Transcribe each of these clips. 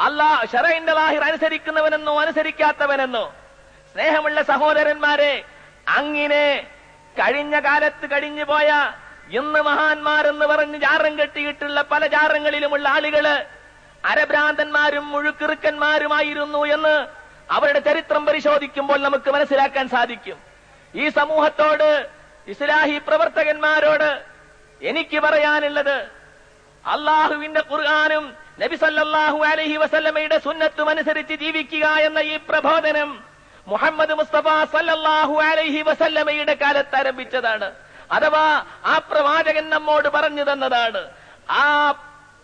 അല്ലാ ഷറൈന്റെ ലാഹിർ അനുസരിക്കുന്നവനെന്നോ അനുസരിക്കാത്തവനെന്നോ. സ്നേഹമുള്ള സഹോദരന്മാരെ അങ്ങിനെ കഴിഞ്ഞ കാലത്ത് കഴിഞ്ഞു പോയ ഇന്ന് മഹാന്മാരെന്ന് പറഞ്ഞ് ജാറം കെട്ടിയിട്ടുള്ള പല ജാറങ്ങളിലുമുള്ള ആളുകൾ അരഭ്രാന്തന്മാരും മുഴുക്കിറുക്കന്മാരുമായിരുന്നു എന്ന് അവരുടെ ചരിത്രം പരിശോധിക്കുമ്പോൾ നമുക്ക് മനസ്സിലാക്കാൻ സാധിക്കും. ഈ സമൂഹത്തോട് ഇസ്ലാഹി പ്രവർത്തകന്മാരോട് എനിക്ക് പറയാനുള്ളത് അള്ളാഹുവിന്റെ ഖുർആാനും നബി സല്ലല്ലാഹു അലൈഹി വസല്ലമയുടെ സുന്നത്തും അനുസരിച്ച് ജീവിക്കുക എന്ന ഈ പ്രബോധനം മുഹമ്മദ് മുസ്തഫ സല്ലല്ലാഹു അലൈഹി വസല്ലമയുടെ കാലത്ത് ആരംഭിച്ചതാണ്. അഥവാ ആ പ്രവാചകൻ നമ്മോട് പറഞ്ഞു തന്നതാണ്. ആ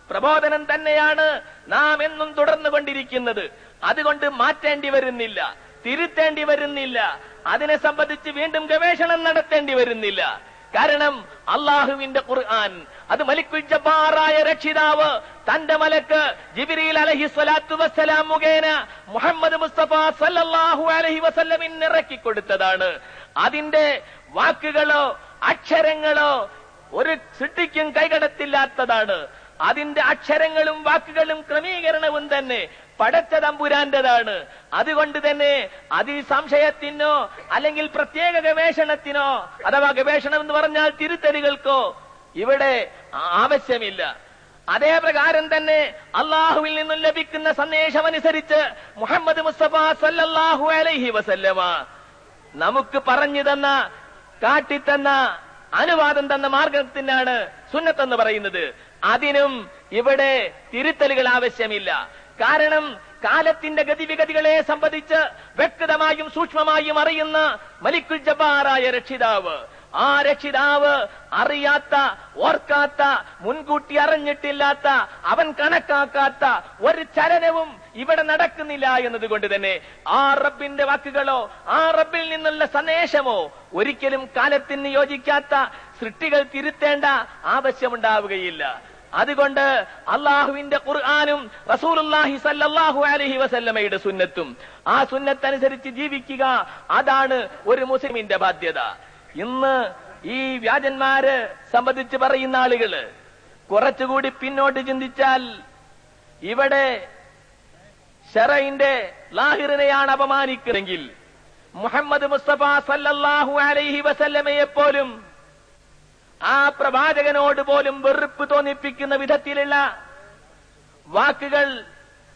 പ്രബോധനം തന്നെയാണ് നാം എന്നും തുടർന്നു കൊണ്ടിരിക്കുന്നത്. അതുകൊണ്ട് മാറ്റേണ്ടി വരുന്നില്ല തിരുത്തേണ്ടി വരുന്നില്ല അതിനെ സംബന്ധിച്ച് വീണ്ടും ഗവേഷണം നടത്തേണ്ടി വരുന്നില്ല. കാരണം അള്ളാഹുവിന്റെ ഖുർആൻ അത് മലിക്കുൽ ജബ്ബാറായ രക്ഷിതാവ് തന്റെ മലക്ക് ജിബിരിൽ അലഹി സ്വലാത്തു വസ്സലാം മുഖേന മുഹമ്മദ് മുസ്തഫ സല്ലല്ലാഹു അലഹി വസല്ലമിന് ഇറക്കി കൊടുത്തതാണ്. അതിന്റെ വാക്കുകളോ അക്ഷരങ്ങളോ ഒരു സൃഷ്ടിക്കും കൈകടത്തില്ലാത്തതാണ്. അതിന്റെ അക്ഷരങ്ങളും വാക്കുകളും ക്രമീകരണവും തന്നെ പടച്ച തമ്പുരാന്റേതാണ്. അതുകൊണ്ട് തന്നെ അത് സംശയത്തിനോ അല്ലെങ്കിൽ പ്രത്യേക ഗവേഷണത്തിനോ അഥവാ ഗവേഷണം എന്ന് പറഞ്ഞാൽ തിരുത്തലുകൾക്കോ ഇവിടെ ആവശ്യമില്ല. അതേ പ്രകാരം തന്നെ അള്ളാഹുവിൽ നിന്നും ലഭിക്കുന്ന സന്ദേശം അനുസരിച്ച് മുഹമ്മദ് മുസ്തഫ സല്ലല്ലാഹു അലൈഹി വസല്ലമ നമുക്ക് പറഞ്ഞു തന്ന കാട്ടിത്തന്ന അനുവാദം തന്ന മാർഗത്തിനാണ് സുന്നത്തെന്ന് പറയുന്നത്. അതിനും ഇവിടെ തിരുത്തലുകൾ ആവശ്യമില്ല. കാരണം കാലത്തിന്റെ ഗതിവിഗതികളെ സംബന്ധിച്ച് വ്യക്തമായും സൂക്ഷ്മമായും അറിയുന്ന മലിക്കുൽ ജബ്ബാറായ രക്ഷിതാവ്. ആ രക്ഷിതാവ് അറിയാത്ത ഓർക്കാത്ത മുൻകൂട്ടി അറിഞ്ഞിട്ടില്ലാത്ത അവൻ കണക്കാക്കാത്ത ഒരു ചലനവും ഇവിടെ നടക്കുന്നില്ല എന്നതുകൊണ്ട് തന്നെ ആ റബ്ബിന്റെ വാക്കുകളോ ആ റബ്ബിൽ നിന്നുള്ള സന്ദേശമോ ഒരിക്കലും കാലത്തിന് യോജിക്കാത്ത സൃഷ്ടികൾ തിരുത്തേണ്ട ആവശ്യമുണ്ടാവുകയില്ല. അതുകൊണ്ട് അള്ളാഹുവിന്റെ ഖുർആാനും റസൂലുല്ലാഹി സല്ലാഹു അലൈഹി വസല്ലമയുടെ സുന്നത്തും ആ സുന്നത്തനുസരിച്ച് ജീവിക്കുക അതാണ് ഒരു മുസ്ലിമിന്റെ ബാധ്യത. ഇന്ന് ഈ വ്യാജന്മാര് സംബന്ധിച്ച് പറയുന്ന ആളുകൾ കുറച്ചുകൂടി പിന്നോട്ട് ചിന്തിച്ചാൽ ഇവിടെ ഷെറയിന്റെ ലാഹിറിനെയാണ് അപമാനിക്കുന്നതെങ്കിൽ മുഹമ്മദ് മുസ്തഫ സല്ലല്ലാഹു അലൈഹി വസല്ലമയെ പോലും ആ പ്രവാചകനോട് പോലും വെറുപ്പ് തോന്നിപ്പിക്കുന്ന വിധത്തിലുള്ള വാക്കുകൾ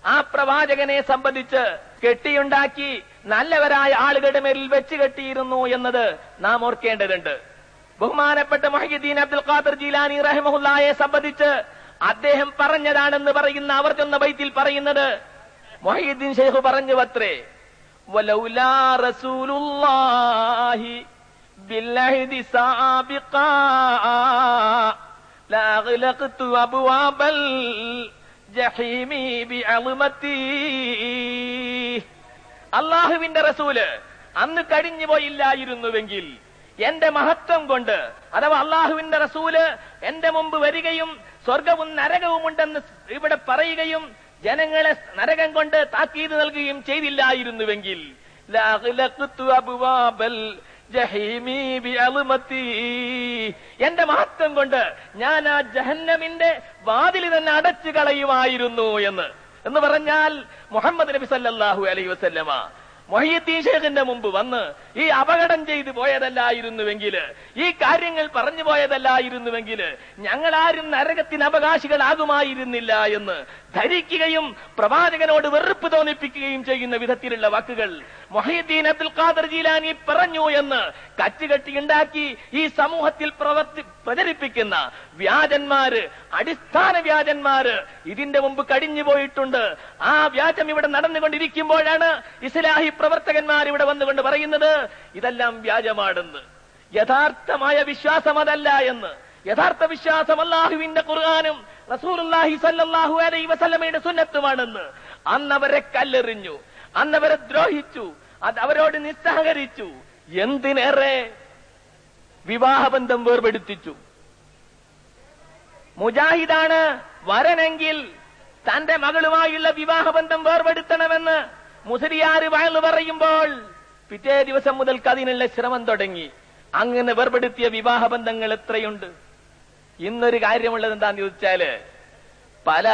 ആ പ്രവാചകനെ സംബന്ധിച്ച് കെട്ടിയുണ്ടാക്കി നല്ലവരായ ആളുകളുടെ മേലിൽ വെച്ച് കെട്ടിയിരുന്നു എന്നത് നാം ഓർക്കേണ്ടതുണ്ട്. ബഹുമാനപ്പെട്ട മൊഹീദ്ദീൻ അബ്ദുൽ ഖാദർ ജീലാനി റഹ്മുല്ലായെ സംബന്ധിച്ച് അദ്ദേഹം പറഞ്ഞതാണെന്ന് പറയുന്ന അവർ ചെന്ന ബൈത്തിൽ പറയുന്നത് മൊഹീദ്ദീൻ ഷെയ്ഖ് പറഞ്ഞു അത്രേ വലൗലാ റസൂലുള്ളാഹി بالعهد سابقا لأغلقت أبواب الجحيم بعظمتي അള്ളാഹുവിന്റെ റസൂല് അന്ന് കഴിഞ്ഞു പോയില്ലായിരുന്നുവെങ്കിൽ എന്റെ മഹത്വം കൊണ്ട് അഥവാ അള്ളാഹുവിന്റെ റസൂല് എന്റെ മുമ്പ് വരികയും സ്വർഗവും നരകവും ഉണ്ടെന്ന് ഇവിടെ പറയുകയും ജനങ്ങളെ നരകം കൊണ്ട് താക്കീത് നൽകുകയും ചെയ്തില്ലായിരുന്നുവെങ്കിൽ എന്റെ മഹത്വം കൊണ്ട് ഞാൻ ആ ജഹന്നമിന്റെ വാതിൽ തന്നെ അടച്ചു കളയുമായിരുന്നു എന്ന്. എന്ന് പറഞ്ഞാൽ മുഹമ്മദ് നബി സല്ലാഹു അലൈ വസല്ലമ മൊഹീദ്ദീൻ ഷേഖിന്റെ മുമ്പ് വന്ന് ഈ അപകടം ചെയ്തു പോയതല്ലായിരുന്നുവെങ്കിൽ ഈ കാര്യങ്ങൾ പറഞ്ഞു പോയതല്ലായിരുന്നുവെങ്കിൽ ഞങ്ങളാരും നരകത്തിന് അവകാശികളാകുമായിരുന്നില്ല എന്ന് ധരിക്കുകയും പ്രവാചകനോട് വെറുപ്പ് തോന്നിപ്പിക്കുകയും ചെയ്യുന്ന വിധത്തിലുള്ള വാക്കുകൾ മൊഹീദ്ദീൻ അബ്ദുൽ ഖാദർ ജീലാനി പറഞ്ഞു എന്ന് കച്ചുകെട്ടി ഉണ്ടാക്കി ഈ സമൂഹത്തിൽ പ്രവർത്തി പ്രചരിപ്പിക്കുന്ന വ്യാജന്മാര് അടിസ്ഥാന വ്യാജന്മാര് ഇതിന്റെ മുമ്പ് കടിഞ്ഞു പോയിട്ടുണ്ട്. ആ വ്യാജം ഇവിടെ നടന്നുകൊണ്ടിരിക്കുമ്പോഴാണ് ഇസ്ലാഹി പ്രവർത്തകന്മാർ ഇവിടെ വന്നുകൊണ്ട് പറയുന്നത് ഇതെല്ലാം വ്യാജമാണെന്ന്. യഥാർത്ഥമായ വിശ്വാസം അതല്ല എന്ന്. യഥാർത്ഥ വിശ്വാസം അള്ളാഹുവിന്റെ ഖുർആാനും റസൂലുള്ളാഹി സല്ലാഹു അലൈഹി വസല്ലമയുടെ സുന്നത്തുമാണെന്ന്. അന്നവരെ കല്ലെറിഞ്ഞു. അന്നവരെ ദ്രോഹിച്ചു. അത് അവരോട് നിസ്സഹകരിച്ചു. എന്തിനേറെ വിവാഹബന്ധം വേർപെടുത്തിച്ചു. മുജാഹിദാണ് വരനെങ്കിൽ തന്റെ മകളുമായുള്ള വിവാഹബന്ധം വേർപെടുത്തണമെന്ന് മുസരിയാർ വയലു പറയുമ്പോൾ പിറ്റേ ദിവസം മുതൽക്ക് അതിനുള്ള ശ്രമം തുടങ്ങി. അങ്ങനെ വേർപെടുത്തിയ വിവാഹബന്ധങ്ങൾ എത്രയുണ്ട്? ഇന്നൊരു കാര്യമുള്ളത് എന്താന്ന് ചോദിച്ചാൽ പല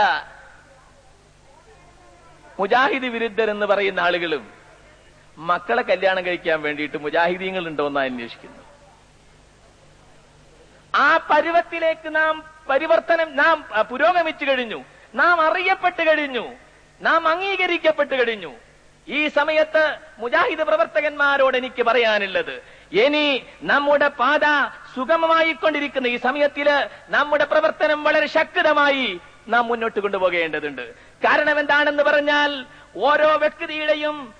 മുജാഹിദ് വിരുദ്ധർ എന്ന് പറയുന്ന ആളുകളും മക്കളെ കല്യാണം കഴിക്കാൻ വേണ്ടിയിട്ട് മുജാഹിദീങ്ങൾ ഉണ്ടോ എന്ന് അന്വേഷിക്കുന്നു. ആ പരുവത്തിലേക്ക് നാം പരിവർത്തനം നാം പുരോഗമിച്ചു കഴിഞ്ഞു. നാം അറിയപ്പെട്ടു കഴിഞ്ഞു. നാം അംഗീകരിക്കപ്പെട്ടു കഴിഞ്ഞു. ഈ സമയത്ത് മുജാഹിദ് പ്രവർത്തകന്മാരോട് എനിക്ക് പറയാനുള്ളത് ഇനി നമ്മുടെ പാത സുഗമമായിക്കൊണ്ടിരിക്കുന്ന ഈ സമയത്തിൽ നമ്മുടെ പ്രവർത്തനം വളരെ ശക്തമായി നാം മുന്നോട്ട് കൊണ്ടുപോകേണ്ടതുണ്ട്. കാരണം എന്താണെന്ന് പറഞ്ഞാൽ ഓരോ വ്യക്തിയുടെയും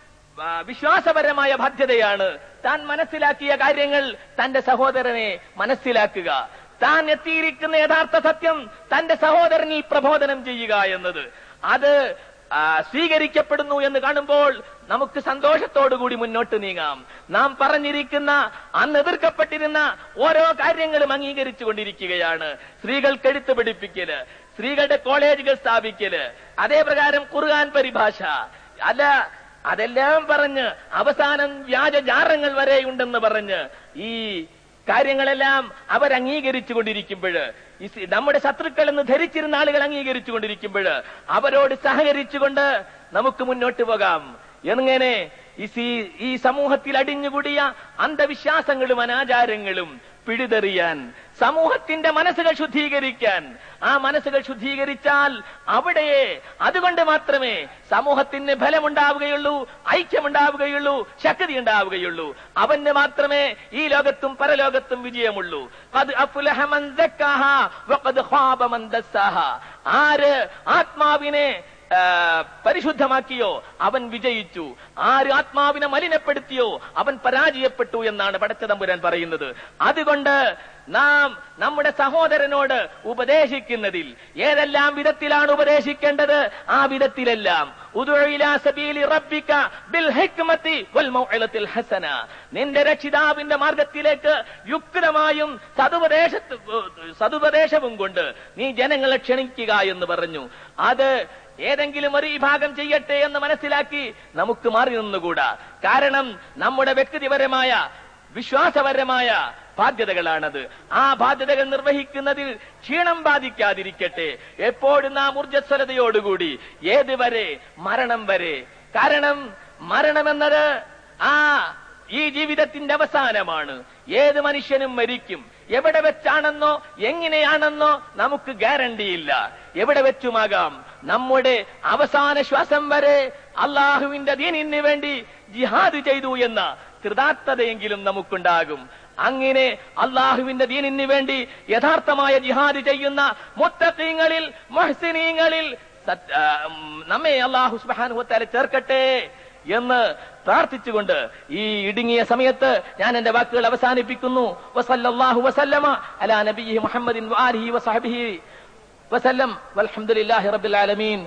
വിശ്വാസപരമായ ബാധ്യതയാണ്. താൻ മനസ്സിലാക്കിയ കാര്യങ്ങൾ തന്റെ സഹോദരനെ മനസ്സിലാക്കുക. താൻ എത്തിയിരിക്കുന്ന യഥാർത്ഥ സത്യം തന്റെ സഹോദരനിൽ പ്രബോധനം ചെയ്യുക എന്നത്. അത് സ്വീകരിക്കപ്പെടുന്നു എന്ന് കാണുമ്പോൾ നമുക്ക് സന്തോഷത്തോടുകൂടി മുന്നോട്ട് നീങ്ങാം. നാം പറഞ്ഞിരിക്കുന്ന അന്ന് എതിർക്കപ്പെട്ടിരുന്ന ഓരോ കാര്യങ്ങളും അംഗീകരിച്ചു കൊണ്ടിരിക്കുകയാണ് സ്ത്രീകൾക്ക് എടുത്തു പഠിപ്പിക്കൽ സ്ത്രീകളുടെ കോളേജുകൾ സ്ഥാപിക്കൽ അതേപ്രകാരം ഖുർആൻ പരിഭാഷ. അല്ല അതെല്ലാം പറഞ്ഞ് അവസാനം വ്യാജ ജാറങ്ങൾ വരെയുണ്ടെന്ന് പറഞ്ഞ് ഈ കാര്യങ്ങളെല്ലാം അവർ അംഗീകരിച്ചു കൊണ്ടിരിക്കുമ്പോൾ നമ്മുടെ ശത്രുക്കൾ എന്ന് ധരിച്ചിരുന്ന ആളുകൾ അംഗീകരിച്ചു കൊണ്ടിരിക്കുമ്പോൾ അവരോട് സഹകരിച്ചുകൊണ്ട് നമുക്ക് മുന്നോട്ട് പോകാം. എങ്ങനെ? ഈ സമൂഹത്തിൽ അടിഞ്ഞുകൂടിയ അന്ധവിശ്വാസങ്ങളും അനാചാരങ്ങളും പിഴുതെറിയാൻ സമൂഹത്തിന്റെ മനസ്സുകൾ ശുദ്ധീകരിക്കാൻ. ആ മനസ്സുകൾ ശുദ്ധീകരിച്ചാൽ അവിടെയെ അതുകൊണ്ട് മാത്രമേ സമൂഹത്തിന് ഫലമുണ്ടാവുകയുള്ളൂ ഐക്യമുണ്ടാവുകയുള്ളൂ ശക്തി ഉണ്ടാവുകയുള്ളൂ അവന് മാത്രമേ ഈ ലോകത്തും പരലോകത്തും വിജയമുള്ളൂ. ആര് ആത്മാവിനെ പരിശുദ്ധമാക്കിയോ അവൻ വിജയിച്ചു. ആര് ആത്മാവിനെ മലിനപ്പെടുത്തിയോ അവൻ പരാജയപ്പെട്ടു എന്നാണ് പടച്ചതമ്പുരാൻ പറയുന്നത്. അതുകൊണ്ട് നാം നമ്മുടെ സഹോദരനോട് ഉപദേശിക്കുന്നതിൽ ഏതെല്ലാം വിധത്തിലാണ് ഉപദേശിക്കേണ്ടത്? ആ വിധത്തിലെല്ലാം. നിന്റെ രക്ഷിതാവിന്റെ മാർഗത്തിലേക്ക് യുക്തമായും സതുപദേശ സതുപദേശവും കൊണ്ട് നീ ജനങ്ങളെ ക്ഷണിക്കുക എന്ന് പറഞ്ഞു. അത് ഏതെങ്കിലും ഒരു വിഭാഗം ചെയ്യട്ടെ എന്ന് മനസ്സിലാക്കി നമുക്ക് മാറി നിന്നുകൂടാ. കാരണം നമ്മുടെ വ്യക്തിപരമായ വിശ്വാസപരമായ ബാധ്യതകളാണത്. ആ ബാധ്യതകൾ നിർവഹിക്കുന്നതിൽ ക്ഷീണം ബാധിക്കാതിരിക്കട്ടെ. എപ്പോഴും നാം ഊർജസ്വലതയോടുകൂടി ഏതുവരെ മരണം വരെ. കാരണം മരണമെന്നത് ആ ഈ ജീവിതത്തിന്റെ അവസാനമാണ്. ഏത് മനുഷ്യനും മരിക്കും. എവിടെ വെച്ചാണെന്നോ എങ്ങനെയാണെന്നോ നമുക്ക് ഗ്യാരണ്ടിയില്ല. എവിടെ വെച്ചുമാകാം? നമ്മുടെ അവസാന ശ്വാസം വരെ അള്ളാഹുവിന്റെ ദീനിന് വേണ്ടി ജിഹാദ് ചെയ്തു എന്ന കൃതാർത്ഥതയെങ്കിലും നമുക്കുണ്ടാകും. അങ്ങനെ അള്ളാഹുവിന്റെ ദീനിന് വേണ്ടി യഥാർത്ഥമായ ജിഹാദ് ചെയ്യുന്ന മുത്തഖീങ്ങളിൽ മഹ്സിനീങ്ങളിൽ നമ്മെ അള്ളാഹു സുബാനുഹത്താലെ ചേർക്കട്ടെ എന്ന് പ്രാർത്ഥിച്ചുകൊണ്ട് ഈ ഇടുങ്ങിയ സമയത്ത് ഞാൻ എന്റെ വാക്കുകൾ അവസാനിപ്പിക്കുന്നു. വസല്ലാഹു വസല്ലമ അലാ നബി മുഹമ്മദിൻ വാലിഹി വസഹബിഹി വസല്ലം. വൽഹംദുലില്ലാഹി റബ്ബിൽ ആലമീൻ.